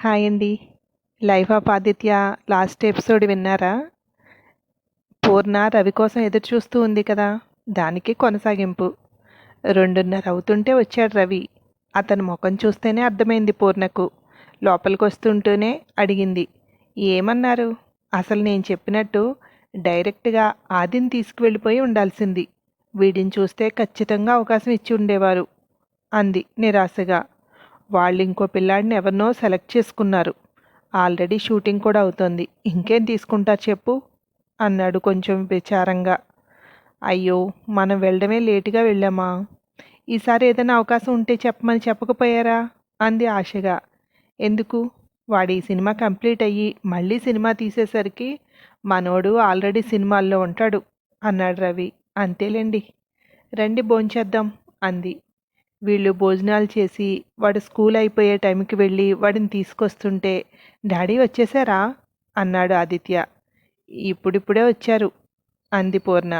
Hi అండి. Life of Aditya last episode విన్నారా? పూర్ణ రవి కోసం ఎదురు చూస్తూ ఉంది కదా దానికి కొనసాగింపు. రెండున్నర అవుతుంటే వచ్చాడు రవి. అతని ముఖం చూస్తేనే అర్థమైంది పూర్ణకు. లోపలికి వస్తుంటూనే అడిగింది. ఏమన్నారు? అసలు నేను చెప్పినట్టు డైరెక్ట్గా ఆదిని తీసుకువెళ్ళిపోయి ఉండాల్సింది. వీడిని చూస్తే ఖచ్చితంగా అవకాశం ఇచ్చి ఉండేవారు అంది నిరాశగా. వాళ్ళు ఇంకో పిల్లాడిని ఎవరినో సెలెక్ట్ చేసుకున్నారు. ఆల్రెడీ షూటింగ్ కూడా అవుతోంది. ఇంకేం తీసుకుంటారు చెప్పు అన్నాడు కొంచెం విచారంగా. అయ్యో మనం వెళ్ళడమే లేటుగా వెళ్ళామా? ఈసారి ఏదైనా అవకాశం ఉంటే చెప్పమని చెప్పకపోయారా? అంది ఆశగా. ఎందుకు? వాడి సినిమా కంప్లీట్ అయ్యి మళ్ళీ సినిమా తీసేసరికి మనోడు ఆల్రెడీ సినిమాల్లో ఉంటాడు అన్నాడు రవి. అంతేలేండి. రండి భోంచేద్దాం అంది. వీళ్ళు భోజనాలు చేసి వాడు స్కూల్ అయిపోయే టైంకి వెళ్ళి వాడిని తీసుకొస్తుంటే డాడీ వచ్చేసారా? అన్నాడు ఆదిత్య. ఇప్పుడిప్పుడే వచ్చారు అంది పూర్ణ.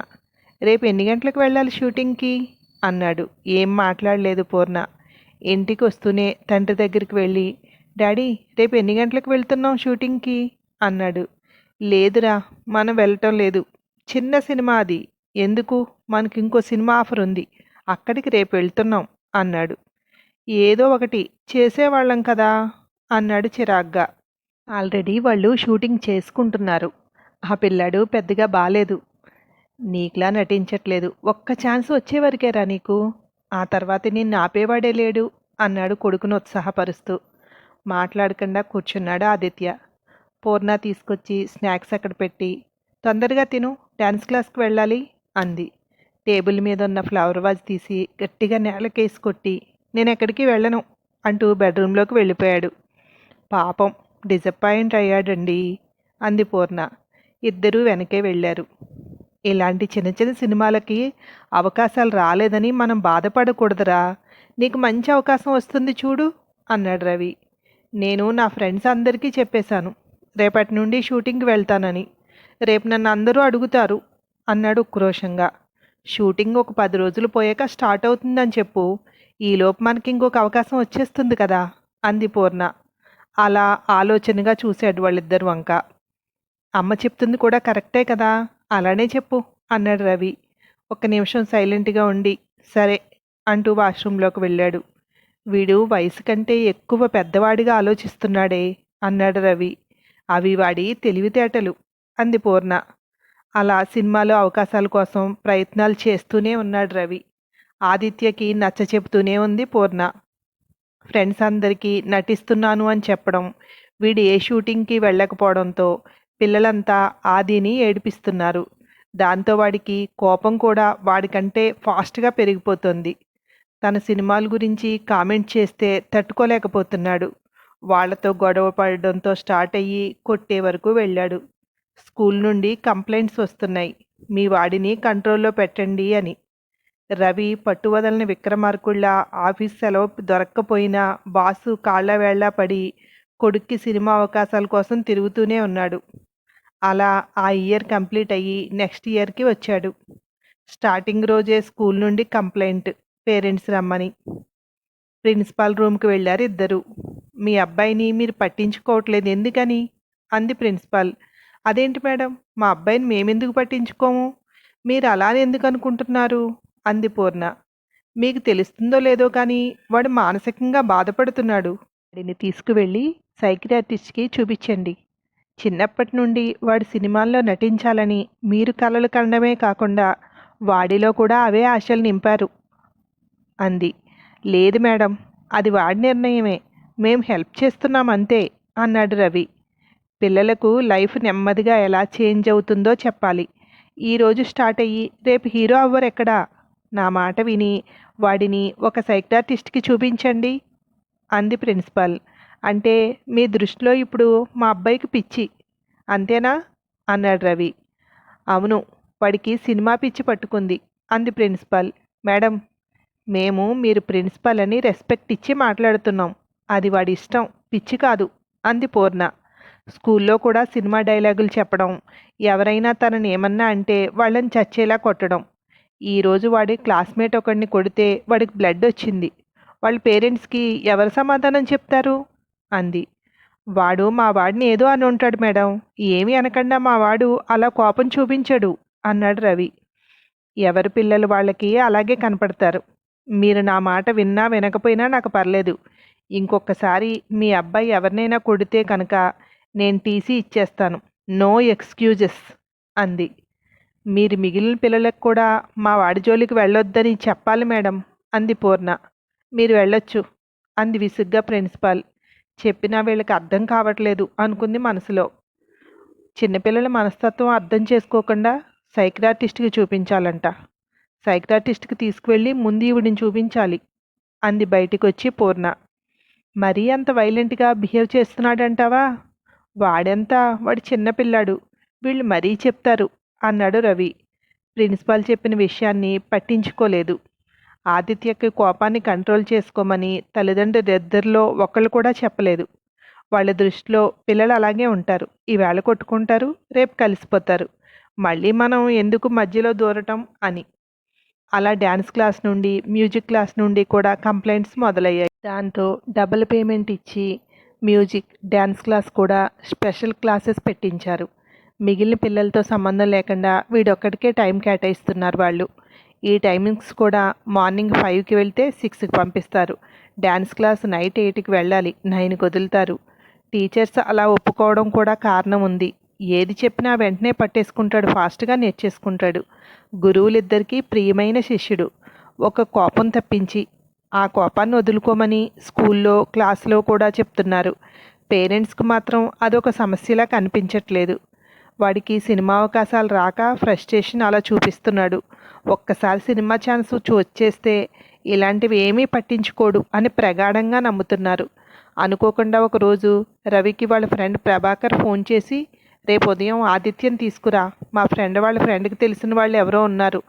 రేపు ఎన్ని గంటలకు వెళ్ళాలి షూటింగ్కి? అన్నాడు. ఏం మాట్లాడలేదు పూర్ణ. ఇంటికి వస్తూనే తండ్రి దగ్గరికి వెళ్ళి డాడీ రేపు ఎన్ని గంటలకు వెళ్తున్నాం షూటింగ్కి? అన్నాడు. లేదురా మనం వెళ్ళటం లేదు. చిన్న సినిమా అది. ఎందుకు? మనకి ఇంకో సినిమా ఆఫర్ ఉంది. అక్కడికి రేపు వెళ్తున్నాం. అన్నాడు. ఏదో ఒకటి చేసేవాళ్ళం కదా అన్నాడు చిరాగ్గా. ఆల్రెడీ వాళ్ళు షూటింగ్ చేసుకుంటున్నారు. ఆ పిల్లాడు పెద్దగా బాలేదు. నీకులా నటించట్లేదు. ఒక్క ఛాన్స్ వచ్చేవరకేరా నీకు? ఆ తర్వాత నిన్ను ఆపేవాడే లేడు అన్నాడు కొడుకును ఉత్సాహపరుస్తూ. మాట్లాడకుండా కూర్చున్నాడు ఆదిత్య. పూర్ణ తీసుకొచ్చి స్నాక్స్ అక్కడ పెట్టి తొందరగా తిను. డ్యాన్స్ క్లాస్కి వెళ్ళాలి అంది. టేబుల్ మీద ఉన్న ఫ్లవర్ వాజ్ తీసి గట్టిగా నేలకేసి కొట్టి నేను ఎక్కడికి వెళ్ళను అంటూ బెడ్రూమ్లోకి వెళ్ళిపోయాడు. పాపం డిసప్పాయింట్ అయ్యాడండి అంది పూర్ణ. ఇద్దరూ వెనకే వెళ్ళారు. ఇలాంటి చిన్న చిన్న సినిమాలకి అవకాశాలు రాలేదని మనం బాధపడకూడదురా. నీకు మంచి అవకాశం వస్తుంది చూడు అన్నాడు రవి. నేను నా ఫ్రెండ్స్ అందరికీ చెప్పేశాను. రేపటి నుండి షూటింగ్కి వెళ్తానని. రేపు నన్ను అందరూ అడుగుతారు అన్నాడు ఉక్రోషంగా. షూటింగ్ ఒక పది రోజులు పోయాక స్టార్ట్ అవుతుందని చెప్పు. ఈలోపు మనకి ఇంకొక అవకాశం వచ్చేస్తుంది కదా. అంది పూర్ణ. అలా ఆలోచనగా చూశాడు వాళ్ళిద్దరు వంక. అమ్మ చెప్తుంది కూడా కరెక్టే కదా. అలానే చెప్పు అన్నాడు రవి. ఒక్క నిమిషం సైలెంట్గా ఉండి సరే అంటూ వాష్రూంలోకి వెళ్ళాడు. వీడు వయసు కంటే ఎక్కువ పెద్దవాడిగా ఆలోచిస్తున్నాడే అన్నాడు రవి. అవి వాడి తెలివితేటలు అంది పూర్ణ. అలా సినిమాలో అవకాశాల కోసం ప్రయత్నాలు చేస్తూనే ఉన్నాడు రవి. ఆదిత్యకి నచ్చ చెబుతూనే ఉంది పూర్ణ. ఫ్రెండ్స్ అందరికీ నటిస్తున్నాను అని చెప్పడం వీడు ఏ షూటింగ్కి వెళ్ళకపోవడంతో పిల్లలంతా ఆదిని ఏడిపిస్తున్నారు. దాంతో వాడికి కోపం కూడా వాడికంటే ఫాస్ట్గా పెరిగిపోతుంది. తన సినిమాల గురించి కామెంట్ చేస్తే తట్టుకోలేకపోతున్నాడు. వాళ్ళతో గొడవ పడడంతో స్టార్ట్ అయ్యి కొట్టే వరకు వెళ్ళాడు. స్కూల్ నుండి కంప్లైంట్స్ వస్తున్నాయి. మీ వాడిని కంట్రోల్లో పెట్టండి అని. రవి పట్టువదలని విక్రమార్కుళ్ళ ఆఫీస్ సెలవు దొరక్కపోయినా బాసు కాళ్ళ వేళ్ళ పడి కొడుక్కి సినిమా అవకాశాల కోసం తిరుగుతూనే ఉన్నాడు. అలా ఆ ఇయర్ కంప్లీట్ అయ్యి నెక్స్ట్ ఇయర్కి వచ్చాడు. స్టార్టింగ్ రోజే స్కూల్ నుండి కంప్లైంట్ పేరెంట్స్ రమ్మని. ప్రిన్సిపాల్ రూమ్కి వెళ్ళారు ఇద్దరు. మీ అబ్బాయిని మీరు పట్టించుకోవట్లేదు ఎందుకని? అంది ప్రిన్సిపాల్. అదేంటి మేడం? మా అబ్బాయిని మేమెందుకు పట్టించుకోము? మీరు అలానే ఎందుకు అనుకుంటున్నారు? అంది పూర్ణ. మీకు తెలుస్తుందో లేదో కానీ వాడు మానసికంగా బాధపడుతున్నాడు. వాడిని తీసుకువెళ్ళి సైకియాట్రిస్ట్కి చూపించండి. చిన్నప్పటి నుండి వాడు సినిమాల్లో నటించాలని మీరు కలలు కనడమే కాకుండా వాడిలో కూడా అవే ఆశలు నింపారు అంది. లేదు మేడం అది వాడి నిర్ణయమే. మేం హెల్ప్ చేస్తున్నాం అంతే అన్నాడు రవి. పిల్లలకు లైఫ్ నెమ్మదిగా ఎలా చేంజ్ అవుతుందో చెప్పాలి. ఈరోజు స్టార్ట్ అయ్యి రేపు హీరో అవ్వరు ఎక్కడా? నా మాట విని వాడిని ఒక సైక్టాటిస్ట్కి చూపించండి. అంది ప్రిన్సిపల్. అంటే మీ దృష్టిలో ఇప్పుడు మా అబ్బాయికి పిచ్చి. అంతేనా? అన్నాడు రవి. అవును వాడికి సినిమా పిచ్చి పట్టుకుంది అంది ప్రిన్సిపల్. మేడం మేము మీరు ప్రిన్సిపల్ అని రెస్పెక్ట్ ఇచ్చి మాట్లాడుతున్నాం. అది వాడి ఇష్టం పిచ్చి కాదు అంది పూర్ణ. స్కూల్లో కూడా సినిమా డైలాగులు చెప్పడం ఎవరైనా తనని ఏమన్నా అంటే వాళ్ళని చచ్చేలా కొట్టడం. ఈరోజు వాడి క్లాస్మేట్ ఒకడిని కొడితే వాడికి బ్లడ్ వచ్చింది. వాళ్ళ పేరెంట్స్కి ఎవరు సమాధానం చెప్తారు? అంది. వాడు మా వాడిని ఏదో అని ఉంటాడు మేడం. ఏమి అనకుండా మా వాడు అలా కోపం చూపించడు అన్నాడు రవి. ఎవరి పిల్లలు వాళ్ళకి అలాగే కనపడతారు. మీరు నా మాట విన్నా వినకపోయినా నాకు పర్లేదు. ఇంకొకసారి మీ అబ్బాయి ఎవరినైనా కొడితే కనుక నేను టీసీ ఇచ్చేస్తాను. నో ఎక్స్క్యూజెస్ అంది. మీరు మిగిలిన పిల్లలకు కూడా మా వాడి జోలికి వెళ్ళొద్దని చెప్పాలి మేడం అంది పూర్ణ. మీరు వెళ్ళొచ్చు అంది విసుగ్గా ప్రిన్సిపాల్. చెప్పినా వీళ్ళకి అర్థం కావట్లేదు అనుకుంది మనసులో. చిన్నపిల్లల మనస్తత్వం అర్థం చేసుకోకుండా సైక్రాటిస్ట్కి చూపించాలంట. సైక్రాటిస్ట్కి తీసుకువెళ్ళి ముందు ఈవిడిని చూపించాలి అంది బయటికొచ్చి పూర్ణ. మరీ అంత వైలెంట్గా బిహేవ్ చేస్తున్నాడంటావా? వాడెంత? వాడు చిన్నపిల్లాడు వీళ్ళు మరీ చెప్తారు అన్నాడు రవి. ప్రిన్సిపాల్ చెప్పిన విషయాన్ని పట్టించుకోలేదు. ఆదిత్యకి కోపాన్ని కంట్రోల్ చేసుకోమని తల్లిదండ్రులు ఇద్దరిలో ఒకళ్ళు కూడా చెప్పలేదు. వాళ్ళ దృష్టిలో పిల్లలు అలాగే ఉంటారు. ఈవేళ కొట్టుకుంటారు రేపు కలిసిపోతారు. మళ్ళీ మనం ఎందుకు మధ్యలో దూరటం? అని. అలా డ్యాన్స్ క్లాస్ నుండి మ్యూజిక్ క్లాస్ నుండి కూడా కంప్లైంట్స్ మొదలయ్యాయి. దాంతో డబుల్ పేమెంట్ ఇచ్చి మ్యూజిక్ డ్యాన్స్ క్లాస్ కూడా స్పెషల్ క్లాసెస్ పెట్టించారు. మిగిలిన పిల్లలతో సంబంధం లేకుండా వీడొక్కడికే టైం కేటాయిస్తున్నారు వాళ్ళు. ఈ టైమింగ్స్ కూడా మార్నింగ్ ఫైవ్కి వెళ్తే సిక్స్కి పంపిస్తారు. డ్యాన్స్ క్లాస్ నైట్ ఎయిట్కి వెళ్ళాలి నైన్కి వదులుతారు. టీచర్స్ అలా ఒప్పుకోవడం కూడా కారణం ఉంది. ఏది చెప్పినా వెంటనే పట్టేసుకుంటాడు ఫాస్ట్గా నేర్చేసుకుంటాడు. గురువులిద్దరికీ ప్రియమైన శిష్యుడు. ఒక కోపం తప్పించి ఆ కోపాన్ని వదులుకోమని స్కూల్లో క్లాస్లో కూడా చెప్తున్నారు. పేరెంట్స్కి మాత్రం అదొక సమస్యలా కనిపించట్లేదు. వాడికి సినిమా అవకాశాలు రాక ఫ్రస్ట్రేషన్ అలా చూపిస్తున్నాడు. ఒక్కసారి సినిమా ఛాన్స్ వచ్చేస్తే ఇలాంటివి ఏమీ పట్టించుకోడు అని ప్రగాఢంగా నమ్ముతున్నారు. అనుకోకుండా ఒకరోజు రవికి వాళ్ళ ఫ్రెండ్ ప్రభాకర్ ఫోన్ చేసి రేపు ఉదయం ఆదిత్యం తీసుకురా. మా ఫ్రెండ్ వాళ్ళ ఫ్రెండ్కి తెలిసిన వాళ్ళు ఎవరో ఉన్నారు.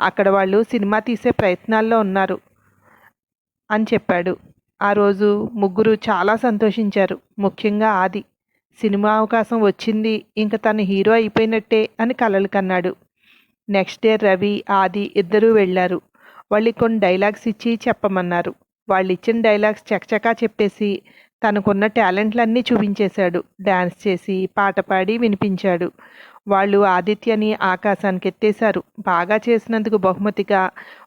అక్కడ వాళ్ళు సినిమా తీసే ప్రయత్నాల్లో ఉన్నారు. అని చెప్పాడు. ఆ రోజు ముగ్గురు చాలా సంతోషించారు. ముఖ్యంగా ఆది. సినిమా అవకాశం వచ్చింది. ఇంకా తను హీరో అయిపోయినట్టే అని కలలు కన్నాడు. నెక్స్ట్ డే రవి ఆది ఇద్దరూ వెళ్ళారు. వాళ్ళు కొన్ని డైలాగ్స్ ఇచ్చి చెప్పమన్నారు. వాళ్ళు ఇచ్చిన డైలాగ్స్ చకచకా చెప్పేసి తనకున్న టాలెంట్లన్నీ చూపించేశాడు. డ్యాన్స్ చేసి పాట పాడి వినిపించాడు. వాళ్ళు ఆదిత్యని ఆకాశానికి ఎత్తేశారు. బాగా చేసినందుకు బహుమతిగా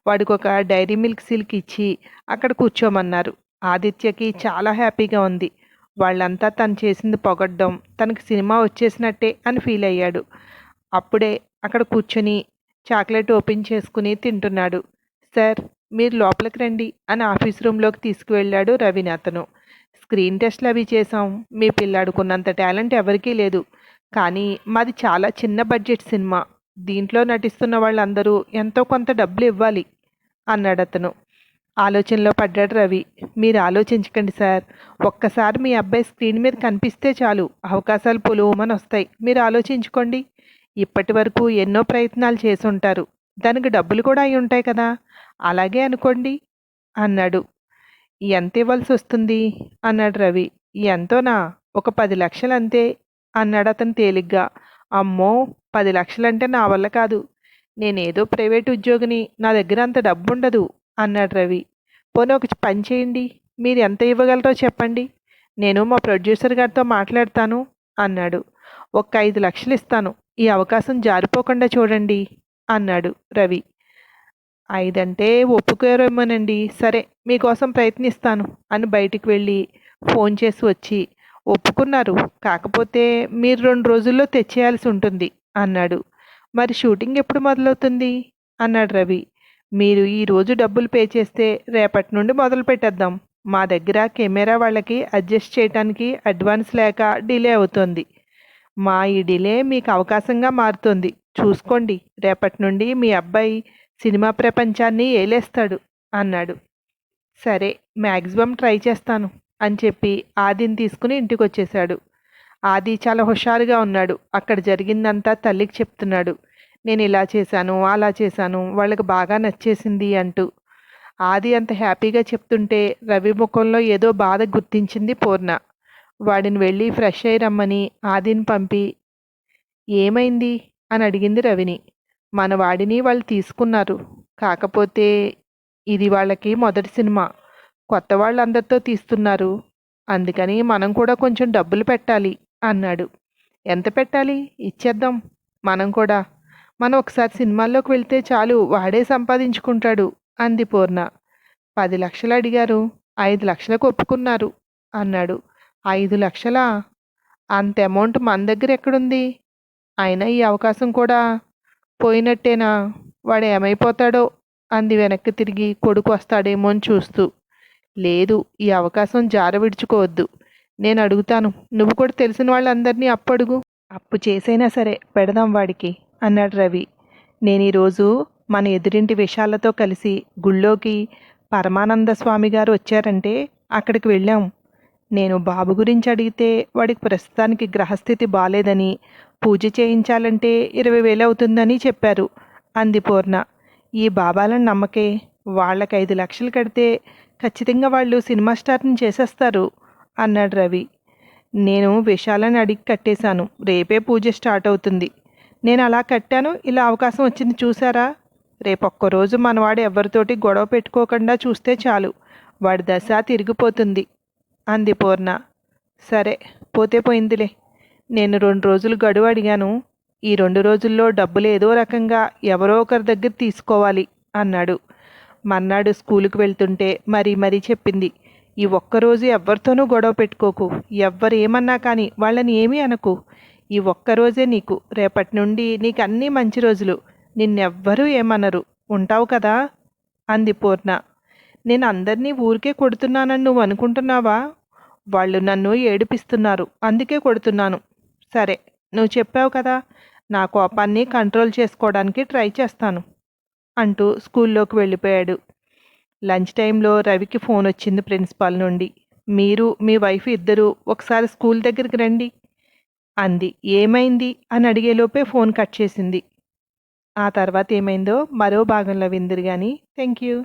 వాడికి ఒక డైరీ మిల్క్ సిల్క్ ఇచ్చి అక్కడ కూర్చోమన్నారు. ఆదిత్యకి చాలా హ్యాపీగా ఉంది. వాళ్ళంతా తను చేసింది పొగడ్డం తనకి సినిమా వచ్చేసినట్టే అని ఫీల్ అయ్యాడు. అప్పుడే అక్కడ కూర్చొని చాక్లెట్ ఓపెన్ చేసుకుని తింటున్నాడు. సార్ మీరు లోపలికి రండి అని ఆఫీస్ రూమ్లోకి తీసుకువెళ్ళాడు రవిని అతను. స్క్రీన్ టెస్ట్లు అవి చేసాం మీ పిల్లాడుకున్నంత టాలెంట్ ఎవరికీ లేదు. కానీ మాది చాలా చిన్న బడ్జెట్ సినిమా. దీంట్లో నటిస్తున్న వాళ్ళందరూ ఎంతో కొంత డబ్బులు ఇవ్వాలి అన్నాడు అతను. ఆలోచనలో పడ్డాడు రవి. మీరు ఆలోచించకండి సార్. ఒక్కసారి మీ అబ్బాయి స్క్రీన్ మీద కనిపిస్తే చాలు. అవకాశాలు పొలువమని వస్తాయి. మీరు ఆలోచించుకోండి. ఇప్పటి వరకు ఎన్నో ప్రయత్నాలు చేసి ఉంటారు. దానికి డబ్బులు కూడా అయి ఉంటాయి కదా. అలాగే అనుకోండి అన్నాడు. ఎంత ఇవ్వాల్సి వస్తుంది? అన్నాడు రవి. ఎంతోనా? ఒక పది లక్షలు అంతే అన్నాడు అతను తేలిగ్గా. అమ్మో పది లక్షలంటే నా వల్ల కాదు. నేనేదో ప్రైవేట్ ఉద్యోగిని నా దగ్గర అంత డబ్బు ఉండదు అన్నాడు రవి. పోనీ ఒక పని చేయండి మీరు ఎంత ఇవ్వగలరో చెప్పండి. నేను మా ప్రొడ్యూసర్ గారితో మాట్లాడతాను అన్నాడు. ఒక ఐదు లక్షలు ఇస్తాను ఈ అవకాశం జారిపోకుండా చూడండి అన్నాడు రవి. ఐదంటే ఒప్పుకోరేమోనండి. సరే మీకోసం ప్రయత్నిస్తాను అని బయటికి వెళ్ళి ఫోన్ చేసి వచ్చి ఒప్పుకున్నారు. కాకపోతే మీరు రెండు రోజుల్లో తెచ్చేయాల్సి ఉంటుంది అన్నాడు. మరి షూటింగ్ ఎప్పుడు మొదలవుతుంది? అన్నాడు రవి. మీరు ఈరోజు డబ్బులు పే చేస్తే రేపటి నుండి మొదలు పెట్టేద్దాం. మా దగ్గర కెమెరా వాళ్ళకి అడ్జస్ట్ చేయడానికి అడ్వాన్స్ లేక డిలే అవుతుంది. మా ఈ డిలే మీకు అవకాశంగా మారుతుంది. చూసుకోండి రేపటి నుండి మీ అబ్బాయి సినిమా ప్రపంచాన్ని ఏలేస్తాడు అన్నాడు. సరే మ్యాక్సిమం ట్రై చేస్తాను. అని చెప్పి ఆదిని తీసుకుని ఇంటికి వచ్చేశాడు ఆది చాలా హుషారుగా ఉన్నాడు. అక్కడ జరిగిందంతా తల్లికి చెప్తున్నాడు. నేను ఇలా చేశాను అలా చేశాను వాళ్ళకి బాగా నచ్చేసింది అంటూ. ఆది అంత హ్యాపీగా చెప్తుంటే రవి ముఖంలో ఏదో బాధ గుర్తించింది పూర్ణ. వాడిని వెళ్ళి ఫ్రెష్ అయ్యి రమ్మని ఆదిని పంపి. ఏమైంది? అని అడిగింది రవిని. మన వాడిని వాళ్ళు తీసుకున్నారు. కాకపోతే ఇది వాళ్ళకి మొదటి సినిమా. కొత్త వాళ్ళందరితో తీస్తున్నారు. అందుకని మనం కూడా కొంచెం డబ్బులు పెట్టాలి అన్నాడు. ఎంత పెట్టాలి? ఇచ్చేద్దాం. మనం కూడా. మనం ఒకసారి సినిమాల్లోకి వెళ్తే చాలు వాడే సంపాదించుకుంటాడు అంది పూర్ణ. పది లక్షలు అడిగారు. ఐదు లక్షలకు ఒప్పుకున్నారు అన్నాడు. ఐదు లక్షలా? అంత అమౌంట్ మన దగ్గర ఎక్కడుంది? అయినా ఈ అవకాశం కూడా పోయినట్టేనా? వాడు ఏమైపోతాడో? అంది వెనక్కి తిరిగి కొడుకు వస్తాడేమో అని చూస్తూ. లేదు ఈ అవకాశం జార విడుచుకోవద్దు. నేను అడుగుతాను నువ్వు కూడా తెలిసిన వాళ్ళందరినీ అప్పడుగు. అప్పు చేసైనా సరే పెడదాం వాడికి అన్నాడు రవి. నేను ఈరోజు మన ఎదురింటి విషయాలతో కలిసి గుళ్ళోకి పరమానంద స్వామి గారు వచ్చారంటే అక్కడికి వెళ్ళాం. నేను బాబు గురించి అడిగితే వాడికి ప్రస్తుతానికి గ్రహస్థితి బాలేదని పూజ చేయించాలంటే ఇరవై వేలు అవుతుందని చెప్పారు అంది పూర్ణ. ఈ బాబాలను నమ్మకే వాళ్ళకి ఐదు లక్షలు కడితే ఖచ్చితంగా వాళ్ళు సినిమా స్టార్ని చేసేస్తారు అన్నాడు రవి. నేను విషయాలను అడిగి కట్టేశాను. రేపే పూజ స్టార్ట్ అవుతుంది. నేను అలా కట్టాను ఇలా అవకాశం వచ్చింది చూసారా రేపొక్కరోజు మనవాడు ఎవరితోటి గొడవ పెట్టుకోకుండా చూస్తే చాలు. వాడి దశ తిరిగిపోతుంది అంది పూర్ణ. సరే పోతే పోయిందిలే. నేను రెండు రోజులు గడువు అడిగాను. ఈ రెండు రోజుల్లో డబ్బులు ఏదో రకంగా ఎవరో ఒకరి దగ్గర తీసుకోవాలి అన్నాడు. మర్నాడు స్కూలుకు వెళ్తుంటే మరీ మరీ చెప్పింది ఈ ఒక్కరోజు ఎవ్వరితోనూ గొడవ పెట్టుకోకు ఎవ్వరు ఏమన్నా కానీ వాళ్ళని ఏమీ అనకు. ఈ ఒక్కరోజే నీకు రేపటి నుండి నీకు అన్నీ మంచి రోజులు నిన్నెవ్వరూ ఏమనరు ఉంటావు కదా అంది పూర్ణ. నేను అందరినీ ఊరికే కొడుతున్నానని నువ్వు అనుకుంటున్నావా? వాళ్ళు నన్ను ఏడిపిస్తున్నారు అందుకే కొడుతున్నాను. సరే నువ్వు చెప్పావు కదా నా కోపాన్ని కంట్రోల్ చేసుకోవడానికి ట్రై చేస్తాను. అంటూ స్కూల్లోకి వెళ్ళిపోయాడు. లంచ్ టైంలో రవికి ఫోన్ వచ్చింది ప్రిన్సిపాల్ నుండి. మీరు మీ వైఫ్ ఇద్దరు ఒకసారి స్కూల్ దగ్గరికి రండి అంది. ఏమైంది? అని అడిగేలోపే ఫోన్ కట్ చేసింది. ఆ తర్వాత ఏమైందో మరో భాగంలో విందిరు కానీ థ్యాంక్ యూ